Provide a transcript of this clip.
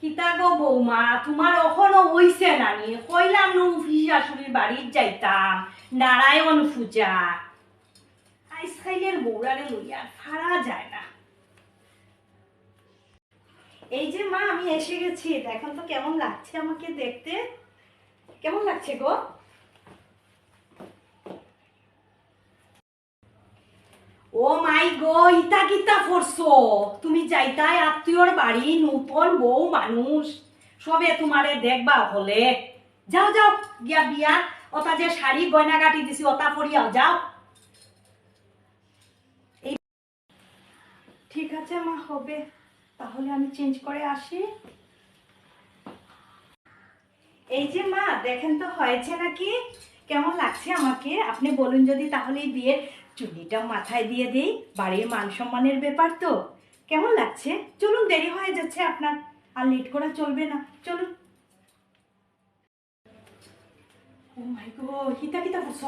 কিতা গো বৌমা, তোমার এখনও হইছে নানি কইলাম নু শাশুড়ির বাড়ির যাইতাম, নারায়ণ পূজা। আইসখাইলের বৌরারে লইয়া ফারা যায় না। এই যে মা, আমি এসে গেছি। এখন তো কেমন লাগছে আমাকে দেখতে। কেমন লাগছে গো? ও মাই গো, ইতা কিতা তুমি যাইতাই আত্মীয়র বাড়ি বউ মানুষ। সবে তোমারে দেখবা হলে। যাও যাও, গিয়া বিয়া। ওটা যে শাড়ি গয়না দিছি ওটা পরিয়াও যাও। ঠিক আছে মা, হবে। তাহলে আমি চেঞ্জ করে আসি। এই যে মা, দেখেন তো হয়েছে নাকি? কেমন লাগছে আমাকে? আপনি বলুন যদি তাহলে বিয়ের চুনিটা মাথায় দিয়ে দিই, বাড়ির মান সম্মানের ব্যাপার তো। কেমন লাগছে? চলুন, দেরি হয়ে যাচ্ছে আপনার। আর লেট করা চলবে না। চলুন। ও মাই গো, হিতা কিতা করছ?